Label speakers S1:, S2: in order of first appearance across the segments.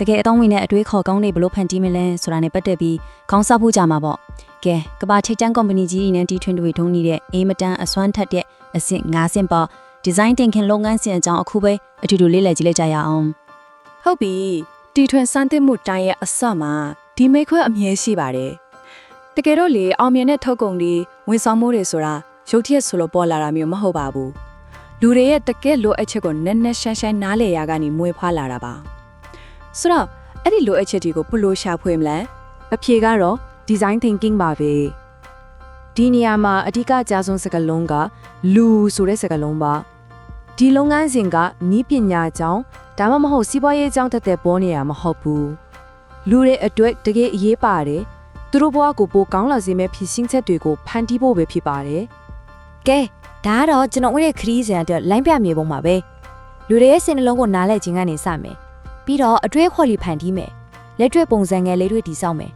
S1: တကယ်အသုံးဝင်တဲ့အတွေးခေါ်ကောင်းတွေဘလို့ဖန်တီးမလဲဆိုတာနဲ့ပတ်သက်ပြီးခေါင်းဆောက်ဖို့ကြမှာပေါ့ကဲကဘာထိတ်တန်းကုမ္ပဏီကြီးတွေနဲ့တီထွင်တွေထုံးနေတဲ့အေးမတန်အစွမ်းထက်တဲ့အဆင့်၅ဆင့်ပေါ့ဒီဇိုင်းတင်ခင်လုပ်ငန်းစဉ်အကြောင်းအခုပဲအတူတူလေ့လာကြည့်လိုက်ကြရအောင်
S2: ဟုတ်ပြီတီထွင်စမ်းသစ်မှုတိုင်းရဲ့အစမှာဒီမိတ်ခွဲအမြဲရှိပါတယ်တကယ်တော့လေအောင်မြင်တဲ့ထုတ်ကုန်တွေဝန်ဆောင်မှုတွေဆိုတာရုပ်ထရက်ဆိုလို့ပေါ်လာတာမျိုးမဟုတ်ပါဘူးလူတွေရဲ့တကယ်လိုအပ်ချက်ကိုနက်နက်ရှမ်းရှမ်းနားလည်ရကနေမွေးဖွားလာတာပါ ဆိုတော့အဲ့ဒီလိုအပ်ချက်တွေကိုဘယ်လိုရှာဖွေမလဲအဖြေကတော့ design thinking ပါပဲဒီနေရာမှာအဓိကအကြဆုံးစကားလုံးကလူဆိုတဲ့စကားလုံးပါဒီလုပ်ငန်းစဉ်ကနီးပညာကြောင်းဒါမှမဟုတ်စီးပွားရေးကြောင်းတက်တဲ့ပေါ်နေရမှာမဟုတ်ဘူးလူတွေအတွက်တကယ်အရေးပါတယ်သူတို့ဘဝကိုပိုကောင်းလာစေမယ့်ဖြစ်စဉ်ချက်တွေကိုဖန်တီးဖို့ပဲဖြစ်ပါတယ်
S3: ကဲဒါကတော့ကျွန်တော်တို့ရဲ့ခရီးစဉ်အတွက်လိုင်းပြမြေပုံပါပဲလူတွေရဲ့စိတ်နှလုံးကိုနားလဲခြင်းကနေစမယ် ပြီးတော့အတွေ့အခေါ်လေးဖန်တီးမယ်လက်တွေ့ပုံစံငယ်လေးတွေတည်ဆောက်မယ်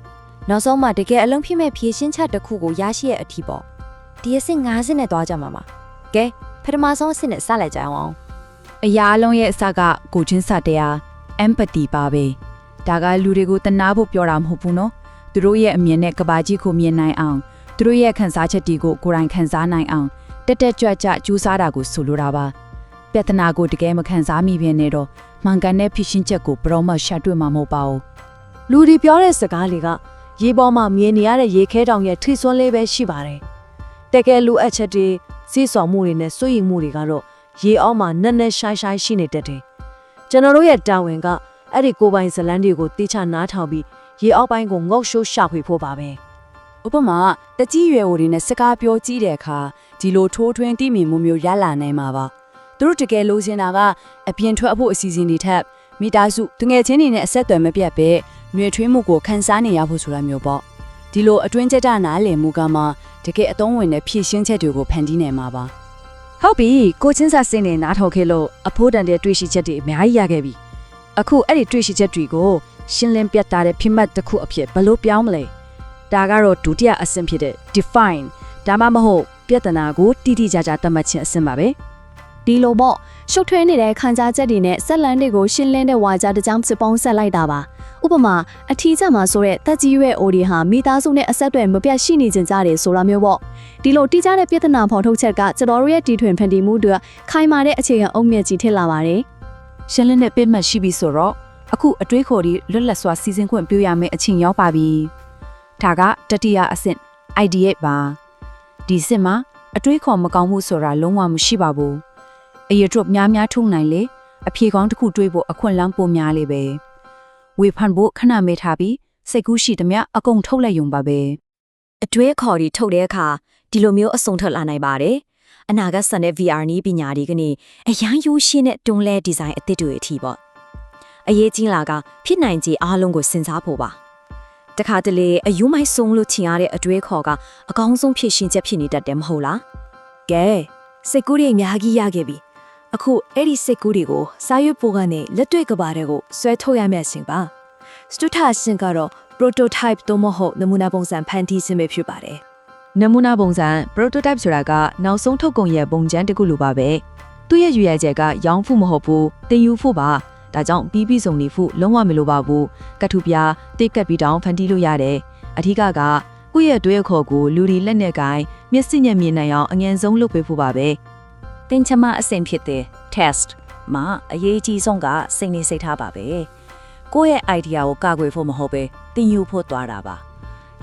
S3: နောက်ဆုံးမှတကယ်အလုံးဖြစ်မဲ့ဖြည့်ရှင်းချက်တစ်ခုကိုရရှိရဲ့အထီးပေါ့ဒီအဆင့်၅ဆင့်နဲ့တွားကြမှာပါကဲပထမဆုံးအဆင့်နဲ့စလိုက်ကြအောင်
S4: အရာအလုံးရဲ့အစကကိုချင်းစတရား empathy ပါပဲဒါကလူတွေကိုတနာဖို့ပြောတာမဟုတ်ဘူးနော်သူတို့ရဲ့အမြင်နဲ့ကဘာကြီးကိုမြင်နိုင်အောင်သူတို့ရဲ့ခံစားချက်တွေကိုကိုယ်တိုင်ခံစားနိုင်အောင်တက်တက်ကြွကြွကြိုးစားတာကိုဆိုလိုတာပါ ပြဿနာကိုတကယ်မခံစားမိဘဲနဲ့တော့မှန်ကန်တဲ့ဖြစ်ရှင်းချက်ကိုဘရောမရှာတွေ့မှာမဟုတ်ပါဘူး
S5: လူဒီပြောတဲ့စကားတွေကရေပေါ်မှာမြင်နေရတဲ့ရေခဲတောင်ရဲ့ထိစွန်းလေးပဲရှိပါတယ်။တကယ်လူအပ်ချက်တွေစီးဆောင်မှုတွေနဲ့စွရင်မှုတွေကတော့ရေအောက်မှာနက်နက်ရှိုင်းရှိုင်းရှိနေတတ်တယ်။ကျွန်တော်တို့ရဲ့တာဝန်ကအဲ့ဒီကိုယ်ပိုင်ဇလန်းတွေကိုတိချနားထောင်ပြီးရေအောက်ပိုင်းကိုငုတ်ရှိုးရှာဖွေဖို့ပါပဲ
S2: ဥပမာတကြီးရွယ်ဝတွေနဲ့စကားပြောကြည့်တဲ့အခါဒီလိုထိုးထွင်းတိမြင်မှုမျိုးရလာနိုင်မှာပါ သူတို့တကယ်လိုချင်တာကအပြင်ထွက်ဖို့အစီအစဉ်တွေထက်မိသားစုတငယ်ချင်းတွေနဲ့အဆက်အသွယ်မပြတ်ပဲနှွေထွေးမှုကိုခန်းစားနေရဖို့ဆိုတာမျိုးပေါ့ဒီလိုအတွင်းကျက်တာနားလည်မှုကမှတကယ်အသုံးဝင်တဲ့ဖြည့်ရှင်းချက်တွေကိုဖန်တီးနိုင်မှာပါ
S5: ဟုတ်ပြီကိုချင်းစာစင်းနေနားထောင်ခဲ့လို့အဖိုးတန်တဲ့တွေ့ရှိချက်တွေအများကြီးရခဲ့ပြီအခုအဲ့ဒီတွေ့ရှိချက်တွေကိုရှင်းလင်းပြတ်သားတဲ့ဖိမှတ်တစ်ခုအဖြစ်ဘယ်လိုပြောင်းမလဲဒါကတော့ဒုတိယအဆင့်ဖြစ်တဲ့ define ဒါမှမဟုတ်ပြဿနာကိုတိတိကျကျသတ်မှတ်ခြင်းအဆင့်ပါပဲ
S6: ဒီလိုပေါ့ရှုပ်ထွေးနေတဲ့ခံစားချက်တွေနဲ့ဆက်လန်းတွေကိုရှင်းလင်းတဲ့ဝါကြတစ်ကြောင်းစစ်ပုံးဆက်လိုက်တာပါဥပမာအထီးချက်မှာဆိုတဲ့တက်ကြီးရွယ်အိုဒီဟာမိသားစုနဲ့အဆက်အသွယ်မပြတ်ရှိနေကြကြတယ်ဆိုတာမျိုးပေါ့ဒီလိုတိကျတဲ့ပြဿနာဖော်ထုတ်ချက်ကကျွန်တော်တို့ရဲ့တီထွင်ဖန်တီးမှုတွေခိုင်မာတဲ့အခြေခံအုံမြင့်ကြီးထစ်လာပါတယ်
S4: ရှင်းလင်းတဲ့ပြစ်မှတ်ရှိပြီဆိုတော့အခုအတွေးခေါ်ဒီလွတ်လပ်စွာစီစဉ်ခွင့်ပြုရမယ့်အချိန်ရောက်ပါပြီဒါကတတိယအဆင့် idea ပါဒီစစ်မှာအတွေးခေါ်မကောင်းမှုဆိုတာလုံးဝမရှိပါဘူး အရေးတို့များများထုံနိုင်လေအဖြေကောင်းတစ်ခုတွေးဖို့အခွင့်အလမ်းပိုများလေပဲဝေဖန်ဖို့ခဏမေးထားပြီးစိတ်ကူးရှိသမျှအကုန်ထုတ်လိုက်ရုံပါပဲ
S3: အတွေ့အခေါ်တွေထုတ်တဲ့အခါဒီလိုမျိုးအစုံထွက်လာနိုင်ပါတယ်အနာဂတ်ဆန်တဲ့ VR နည်းပညာတွေကနေအရန်ရိုးရှင်းတဲ့တွန်းလဲဒီဇိုင်းအသစ်တွေအထိပေါ့အရေးကြီးလာကဖြစ်နိုင်ခြေအားလုံးကိုစဉ်းစားဖို့ပါတခါတလေအယူမိုက်ဆုံးလို့ချင်ရတဲ့အတွေ့အခေါ်ကအကောင်းဆုံးဖြစ်ရှင်ချက်ဖြစ်နေတတ်တယ်မဟုတ်လားကဲစိတ်ကူးတွေအများကြီးရခဲ့ပြီ အခုအဲ့ဒီစိတ်ကူးတွေကိုစာရွက်ပေါ်ကနေလက်တွေ့ကဘာတွေကိုဆွဲထုတ်ရမယ့်အချိန်ပါစတုထအဆင့်ကတော့ prototype သို့မဟုတ်နမူနာပုံစံဖန်တီးခြင်းပဲဖြစ်ပါတယ်
S4: နမူနာပုံစံ prototype ဆိုတာကနောက်ဆုံးထုတ်ကုန်ရဲ့ပုံချမ်းတစ်ခုလိုပါပဲသူ့ရဲ့ရွေရချက်ကရောင်းဖို့မဟုတ်ဘူးတင်ယူဖို့ပါဒါကြောင့်ပြီးပြီးစုံနေဖို့လုံးဝမလိုပါဘူးကတ်ထူပြားတိတ်ကပ်ပြီးတောင်းဖန်တီးလို့ရတယ်အထူးကကကိုယ့်ရဲ့တွဲခေါ်ကိုလူဒီလက်နဲ့ကိုင်းမျက်စိညက်မြင်နိုင်အောင်အငြင်းဆုံးလုပ်ပေးဖို့ပါပဲ
S7: သင်ချမအဆင့်ဖြစ်တဲ့ test မှာအရေးကြီးဆုံးကစိတ်နေစိတ်ထားပါပဲကိုယ့်ရဲ့ idea ကိုကာကွယ်ဖို့မဟုတ်ပဲသင်ယူဖို့သွားတာပါ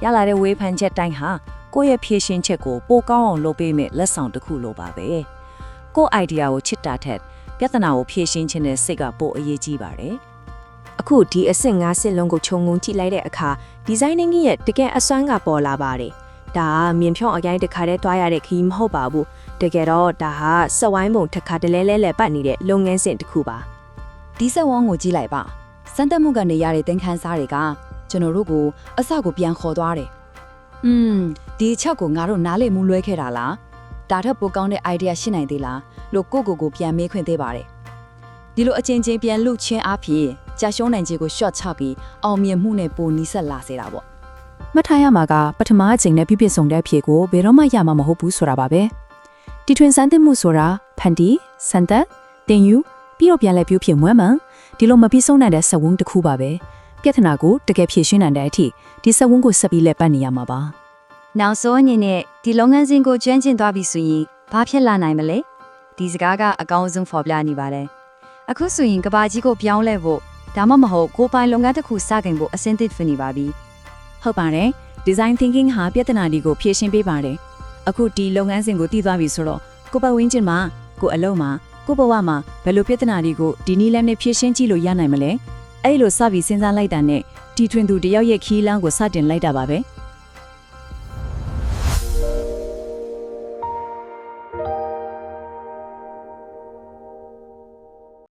S7: ရလာတဲ့ဝေဖန်ချက်တိုင်းဟာကိုယ့်ရဲ့ဖြည့်ရှင်းချက်ကိုပိုကောင်းအောင်လုပ်ပေးမယ်လက်ဆောင်တစ်ခုလိုပါပဲကိုယ့် idea ကိုချစ်တာထက်ပြဿနာကိုဖြည့်ရှင်းခြင်းနဲ့စိတ်ကပိုအရေးကြီးပါတယ်
S3: အခုဒီအဆင့်၅ဆင့်လုံးကိုခြုံငုံကြည့်လိုက်တဲ့အခါဒီဇိုင်းနင်းကြီးရဲ့တကယ်အစွမ်းကပေါ်လာပါတယ်။ ဒါကမြင်ဖြောင်းအကိုင်းတစ်ခါတည်းတွားရတဲ့ခီးမဟုတ်ပါဘူး။တကယ်တော့ဒါဟာစက်ဝိုင်းပုံတစ်ခါတလဲလဲလဲပတ်နေတဲ့လုပ်ငန်းစဉ်တစ်ခုပါ
S4: ဒီဆက်ဝန်းကိုကြည့်လိုက်ပါစမ်းတက်မှုကနေရတဲ့သင်ခန်းစားတွေကကျွန်တော်တို့ကိုအစကိုပြန်ခေါ်သွားတယ်อืมဒီအချက်ကိုငါတို့နားလည်မှုလွဲခဲ့တာလားဒါထက်ပိုကောင်းတဲ့ idea ရှိနိုင်သေးလားလို့ကိုကိုကိုပြန်မေးခွင့်သေးပါတယ်ဒီလိုအချင်းချင်းပြန်လှုပ်ချင်းအားဖြင့်ကြာရှုံးနိုင်ခြေကို short ချပြီးအောင်မြင်မှုနဲ့ပိုနီးစပ်လာစေတာပေါ့ မှတ်ထားရမှာကပထမအချိန်နဲ့ပြည့်ပြည့်စုံတဲ့အဖြေကိုဘယ်တော့မှရမှာမဟုတ်ဘူးဆိုတာပါပဲတီထွင်စမ်းသစ်မှုဆိုတာဖန်တီစမ်းသက်တင်ယူပြီးတော့ပြန်လဲပြုဖြစ်မွမ်းမံဒီလိုမပြီးဆုံးနိုင်တဲ့စက်ဝန်းတစ်ခုပါပဲပြဿနာကိုတကယ်ဖြေရှင်းနိုင်တဲ့အထိဒီစက်ဝန်းကိုဆက်ပြီးလက်ပတ်နေရမှာပါ
S8: နောက်ဆုံးအနေနဲ့ဒီလုပ်ငန်းစဉ်ကိုကျွမ်းကျင်သွားပြီဆိုရင်ဘာဖြစ်လာနိုင်မလဲဒီစကားကအကောင်းဆုံးဖော်ပြနေပါတယ်အခုဆိုရင်ကဘာကြီးကိုပြောင်းလဲဖို့ဒါမှမဟုတ်ကိုယ်ပိုင်လုပ်ငန်းတစ်ခုစတင်ဖို့အဆင်သင့်ဖြစ်နေပါပြီ
S4: ဟုတ်ပါတယ် design thinking ဟာပြဿနာတွေကိုဖြေရှင်းပေးပါတယ်အခုဒီလုပ်ငန်းစဉ်ကိုတည်သွားပြီဆိုတော့ကိုယ်ပတ်ဝန်းကျင်မှာကိုယ်အလုပ်မှာကိုယ်ဘဝမှာဘယ်လိုပြဿနာတွေကိုဒီနည်းလမ်းနဲ့ဖြေရှင်းကြည့်လို့ရနိုင်မလဲအဲ့လိုစပြီးစဉ်းစားလိုက်တာနဲ့တီထွင်သူတယောက်ရဲ့ခီးလန်းကိုစတင်လိုက်တာပါပဲ